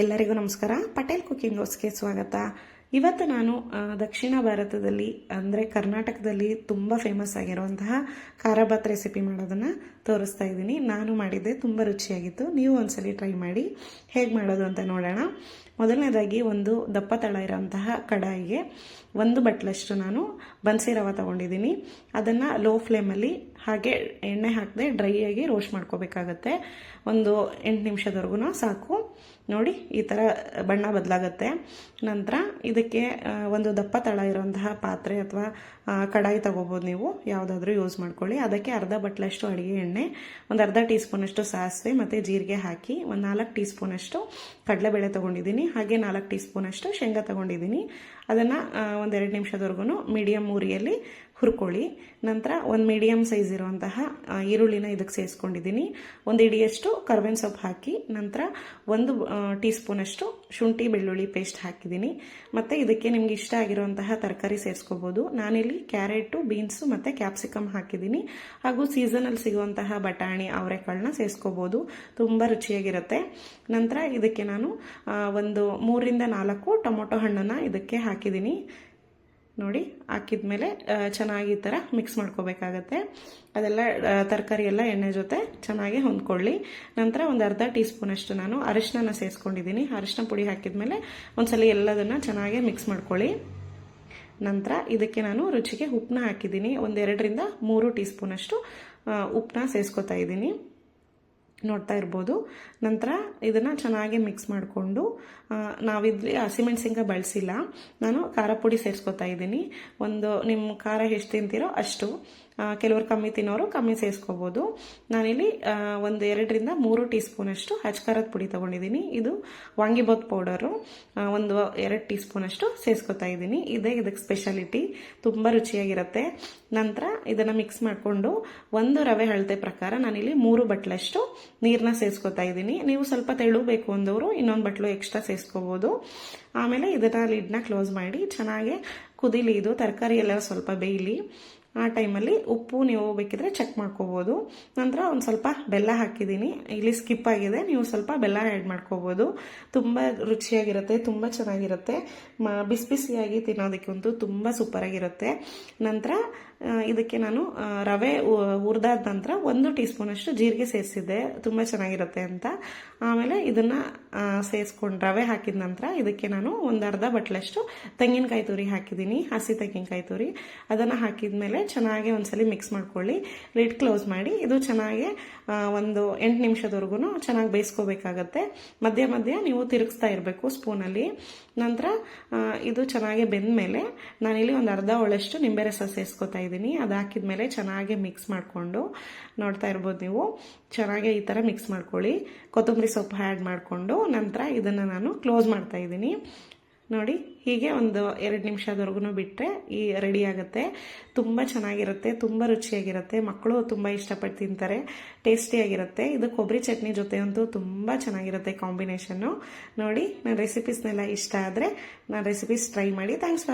ಎಲ್ಲರಿಗೂ ನಮಸ್ಕಾರ. ಪಟೇಲ್ ಕುಕಿಂಗ್ ಹೌಸ್ಗೆ ಸ್ವಾಗತ. ಇವತ್ತು ನಾನು ದಕ್ಷಿಣ ಭಾರತದಲ್ಲಿ, ಅಂದರೆ ಕರ್ನಾಟಕದಲ್ಲಿ ತುಂಬ ಫೇಮಸ್ ಆಗಿರುವಂತಹ ಖಾರಾಬಾತ್ ರೆಸಿಪಿ ಮಾಡೋದನ್ನು ತೋರಿಸ್ತಾ ಇದ್ದೀನಿ. ನಾನು ಮಾಡಿದ್ದೆ ತುಂಬ ರುಚಿಯಾಗಿತ್ತು. ನೀವು ಒಂದ್ಸಲಿ ಟ್ರೈ ಮಾಡಿ ಹೇಗೆ ಮಾಡೋದು ಅಂತ ನೋಡೋಣ. ಮೊದಲನೇದಾಗಿ ಒಂದು ದಪ್ಪ ತಳ ಇರೋಂತಹ ಕಡಾಯಿಗೆ ಒಂದು ಬಟ್ಲಷ್ಟು ನಾನು ಬನ್ಸಿ ರವೆ ತೊಗೊಂಡಿದ್ದೀನಿ. ಅದನ್ನು ಲೋ ಫ್ಲೇಮಲ್ಲಿ ಹಾಗೆ ಎಣ್ಣೆ ಹಾಕದೆ ಡ್ರೈ ಆಗಿ ರೋಸ್ಟ್ ಮಾಡ್ಕೋಬೇಕಾಗತ್ತೆ. ಒಂದು ಎಂಟು ನಿಮಿಷದವರೆಗೂ ಸಾಕು. ನೋಡಿ ಈ ಥರ ಬಣ್ಣ ಬದಲಾಗತ್ತೆ. ನಂತರ ಇದಕ್ಕೆ ಒಂದು ದಪ್ಪ ತಳ ಇರುವಂತಹ ಪಾತ್ರೆ ಅಥವಾ ಕಡಾಯಿ ತೊಗೋಬೋದು ನೀವು. ಯಾವುದಾದ್ರೂ ಯೂಸ್ ಮಾಡ್ಕೊಳ್ಳಿ. ಅದಕ್ಕೆ ಅರ್ಧ ಬಟ್ಲಷ್ಟು ಅಡುಗೆ ಎಣ್ಣೆ, ಒಂದು ಅರ್ಧ ಟೀ ಸ್ಪೂನಷ್ಟು ಸಾಸಿವೆ ಮತ್ತು ಜೀರಿಗೆ ಹಾಕಿ, ಒಂದು ನಾಲ್ಕು ಟೀ ಸ್ಪೂನಷ್ಟು ಕಡಲೆಬೇಳೆ ತೊಗೊಂಡಿದ್ದೀನಿ. ಹಾಗೆ ನಾಲ್ಕು ಟೀ ಸ್ಪೂನಷ್ಟು ಶೇಂಗಾ ತೊಗೊಂಡಿದ್ದೀನಿ. ಅದನ್ನು ಒಂದೆರಡು ನಿಮಿಷದವರೆಗೂ ಮೀಡಿಯಮ್ ಉರಿಯಲ್ಲಿ ಹುರ್ಕೊಳ್ಳಿ. ನಂತರ ಒಂದು ಮೀಡಿಯಮ್ ಸೈಜ್ ಇರುವಂತಹ ಈರುಳ್ಳಿನ ಇದಕ್ಕೆ ಸೇರಿಸ್ಕೊಂಡಿದ್ದೀನಿ. ಒಂದು ಇಡಿಯಷ್ಟು ಕರ್ಬೇವಿನ ಸೊಪ್ಪು ಹಾಕಿ, ನಂತರ ಒಂದು ಟೀ ಸ್ಪೂನಷ್ಟು ಶುಂಠಿ ಬೆಳ್ಳುಳ್ಳಿ ಪೇಸ್ಟ್ ಹಾಕಿದ್ದೀನಿ. ಮತ್ತು ಇದಕ್ಕೆ ನಿಮ್ಗೆ ಇಷ್ಟ ಆಗಿರುವಂತಹ ತರಕಾರಿ ಸೇರಿಸ್ಕೋಬೋದು. ನಾನಿಲ್ಲಿ ಕ್ಯಾರೆಟು, ಬೀನ್ಸು ಮತ್ತು ಕ್ಯಾಪ್ಸಿಕಮ್ ಹಾಕಿದ್ದೀನಿ. ಹಾಗೂ ಸೀಸನಲ್ಲಿ ಸಿಗುವಂತಹ ಬಟಾಣಿ, ಅವರೆಕಾಳನ್ನ ಸೇರಿಸ್ಕೋಬೋದು. ತುಂಬ ರುಚಿಯಾಗಿರುತ್ತೆ. ನಂತರ ಇದಕ್ಕೆ ನಾನು ಒಂದು ಮೂರಿಂದ ನಾಲ್ಕು ಟೊಮೊಟೊ ಹಣ್ಣನ್ನು ಇದಕ್ಕೆ ಹಾಕಿದ್ದೀನಿ. ನೋಡಿ ಹಾಕಿದ ಮೇಲೆ ಚೆನ್ನಾಗಿ ಈ ಥರ ಮಿಕ್ಸ್ ಮಾಡ್ಕೋಬೇಕಾಗತ್ತೆ. ಅದೆಲ್ಲ ತರಕಾರಿ ಎಲ್ಲ ಎಣ್ಣೆ ಜೊತೆ ಚೆನ್ನಾಗಿ ಹೊಂದ್ಕೊಳ್ಳಿ. ನಂತರ ಒಂದು ಅರ್ಧ ಟೀ ಸ್ಪೂನಷ್ಟು ನಾನು ಅರಿಶಿನ ಸೇರಿಸ್ಕೊಂಡಿದ್ದೀನಿ ಅರಿಶಿನ ಪುಡಿ ಹಾಕಿದ ಮೇಲೆ ಒಂದ್ಸಲ ಎಲ್ಲದನ್ನು ಚೆನ್ನಾಗಿ ಮಿಕ್ಸ್ ಮಾಡ್ಕೊಳ್ಳಿ. ನಂತರ ಇದಕ್ಕೆ ನಾನು ರುಚಿಗೆ ಉಪ್ಪನ್ನ ಹಾಕಿದ್ದೀನಿ. ಒಂದೆರಡರಿಂದ ಮೂರು ಟೀ ಸ್ಪೂನಷ್ಟು ಉಪ್ಪನ್ನ ಸೇರಿಸ್ಕೊತಾ ಇದ್ದೀನಿ. ನೋಡ್ತಾ ಇರ್ಬೋದು. ನಂತರ ಇದನ್ನು ಚೆನ್ನಾಗಿ ಮಿಕ್ಸ್ ಮಾಡಿಕೊಂಡು ನಾವಿದ್ಲಿ ಹಸಿಮೆಣಸಿನ್ಕಾಯಿ ಬಳಸಿಲ್ಲ. ನಾನು ಖಾರ ಪುಡಿ ಸೇರಿಸ್ಕೊತಾ ಇದ್ದೀನಿ. ಒಂದು ನಿಮ್ಮ ಖಾರ ಎಷ್ಟು ತಿಂತೀರೋ ಅಷ್ಟು. ಕೆಲವರು ಕಮ್ಮಿ ತಿನ್ನೋರು ಕಮ್ಮಿ ಸೇರಿಸ್ಕೋಬೋದು ನಾನಿಲ್ಲಿ ಒಂದು ಎರಡರಿಂದ ಮೂರು ಟೀ ಸ್ಪೂನಷ್ಟು ಹಚ್ಕಾರದ ಪುಡಿ ತೊಗೊಂಡಿದ್ದೀನಿ. ಇದು ವಾಂಗಿಬಾತ್ ಪೌಡರು. ಒಂದು ಎರಡು ಟೀ ಸ್ಪೂನಷ್ಟು ಸೇರಿಸ್ಕೊತಾ ಇದ್ದೀನಿ. ಇದೇ ಇದಕ್ಕೆ ಸ್ಪೆಷಾಲಿಟಿ. ತುಂಬ ರುಚಿಯಾಗಿರುತ್ತೆ. ನಂತರ ಇದನ್ನು ಮಿಕ್ಸ್ ಮಾಡಿಕೊಂಡು ಒಂದು ರವೆ ಅಳತೆ ಪ್ರಕಾರ ನಾನಿಲ್ಲಿ ಮೂರು ಬಟ್ಲಷ್ಟು ನೀರನ್ನ ಸೇರಿಸ್ಕೊತಾ ಇದ್ದೀನಿ. ನೀವು ಸ್ವಲ್ಪ ತೆಳು ಬೇಕು ಅಂದವರು ಇನ್ನೊಂದು ಬಟ್ಲು ಎಕ್ಸ್ಟ್ರಾ ಸೇರಿಸ್ಕೋಬೋದು ಆಮೇಲೆ ಇದನ್ನು ಲಿಡ್ನ ಕ್ಲೋಸ್ ಮಾಡಿ ಚೆನ್ನಾಗಿ ಕುದಿಲಿ ಇದು. ತರಕಾರಿ ಎಲ್ಲ ಸ್ವಲ್ಪ ಬೇಯಲಿ. ಆ ಟೈಮಲ್ಲಿ ಉಪ್ಪು ನೀವು ಬೇಕಿದ್ರೆ ಚೆಕ್ ಮಾಡ್ಕೋಬೋದು. ನಂತರ ಒಂದು ಸ್ವಲ್ಪ ಬೆಲ್ಲ ಹಾಕಿದ್ದೀನಿ. ಇಲ್ಲಿ ಸ್ಕಿಪ್ ಆಗಿದೆ. ನೀವು ಸ್ವಲ್ಪ ಬೆಲ್ಲ ಆ್ಯಡ್ ಮಾಡ್ಕೋಬೋದು. ತುಂಬ ರುಚಿಯಾಗಿರುತ್ತೆ, ತುಂಬ ಚೆನ್ನಾಗಿರುತ್ತೆ. ಮ, ಬಿಸಿ ಬಿಸಿಯಾಗಿ ತಿನ್ನೋದಕ್ಕಂತೂ ತುಂಬ ಸೂಪರಾಗಿರುತ್ತೆ. ನಂತರ ಇದಕ್ಕೆ ನಾನು ರವೆ ಹುರಿದಾದ ನಂತರ ಒಂದು ಟೀ ಸ್ಪೂನಷ್ಟು ಜೀರಿಗೆ ಸೇರಿಸಿದ್ದೆ. ತುಂಬ ಚೆನ್ನಾಗಿರುತ್ತೆ ಅಂತ. ಆಮೇಲೆ ಇದನ್ನು ಸೇರಿಸ್ಕೊಂಡು ರವೆ ಹಾಕಿದ ನಂತರ ಇದಕ್ಕೆ ನಾನು ಒಂದು ಅರ್ಧ ಬಟ್ಲಷ್ಟು ತೆಂಗಿನಕಾಯಿ ತುರಿ ಹಾಕಿದ್ದೀನಿ. ಹಸಿ ತೆಂಗಿನಕಾಯಿ ತುರಿ. ಅದನ್ನು ಹಾಕಿದ ಮೇಲೆ ಚೆನ್ನಾಗಿ ಒಂದ್ಸಲಿ ಮಿಕ್ಸ್ ಮಾಡ್ಕೊಳ್ಳಿ. ಲಿಡ್ ಕ್ಲೋಸ್ ಮಾಡಿ. ಇದು ಚೆನ್ನಾಗಿ ಒಂದು ಎಂಟು ನಿಮಿಷದವರೆಗೂ ಚೆನ್ನಾಗಿ ಬೇಯಿಸ್ಕೋಬೇಕಾಗತ್ತೆ. ಮಧ್ಯ ಮಧ್ಯ ನೀವು ತಿರುಗಿಸ್ತಾ ಇರಬೇಕು ಸ್ಪೂನಲ್ಲಿ ನಂತರ ಇದು ಚೆನ್ನಾಗಿ ಬೆಂದ ಮೇಲೆ ನಾನಿಲ್ಲಿ ಒಂದು ಅರ್ಧ ಒಳಷ್ಟು ನಿಂಬೆ ರಸ ಸೇರಿಸ್ಕೊತಾ ಇದ್ದೀನಿ. ಅದು ಹಾಕಿದ ಮೇಲೆ ಚೆನ್ನಾಗಿ ಮಿಕ್ಸ್ ಮಾಡಿಕೊಂಡು ನೋಡ್ತಾ ಇರ್ಬೋದು ನೀವು. ಚೆನ್ನಾಗಿ ಈ ಥರ ಮಿಕ್ಸ್ ಮಾಡ್ಕೊಳ್ಳಿ. ಕೊತ್ತಂಬರಿ ಸೊಪ್ಪು ಆ್ಯಡ್ ಮಾಡಿಕೊಂಡು ನಂತರ ಇದನ್ನು ನಾನು ಕ್ಲೋಸ್ ಮಾಡ್ತಾ ಇದ್ದೀನಿ. ನೋಡಿ, ಹೀಗೆ ಒಂದು ಎರಡು ನಿಮಿಷದವರೆಗೂ ಬಿಟ್ಟರೆ ಈ ರೆಡಿ ಆಗುತ್ತೆ. ತುಂಬ ಚೆನ್ನಾಗಿರುತ್ತೆ, ತುಂಬ ರುಚಿಯಾಗಿರುತ್ತೆ. ಮಕ್ಕಳು ತುಂಬ ಇಷ್ಟಪಟ್ಟು ತಿಂತಾರೆ ಟೇಸ್ಟಿಯಾಗಿರುತ್ತೆ ಇದು ಕೊಬ್ಬರಿ ಚಟ್ನಿ ಜೊತೆ ಅಂತೂ ತುಂಬ ಚೆನ್ನಾಗಿರುತ್ತೆ ಕಾಂಬಿನೇಷನ್ನು. ನೋಡಿ, ನನ್ನ ರೆಸಿಪೀಸ್ನೆಲ್ಲ ಇಷ್ಟ ಆದರೆ ನಾನು ರೆಸಿಪೀಸ್ ಟ್ರೈ ಮಾಡಿ. Thanks for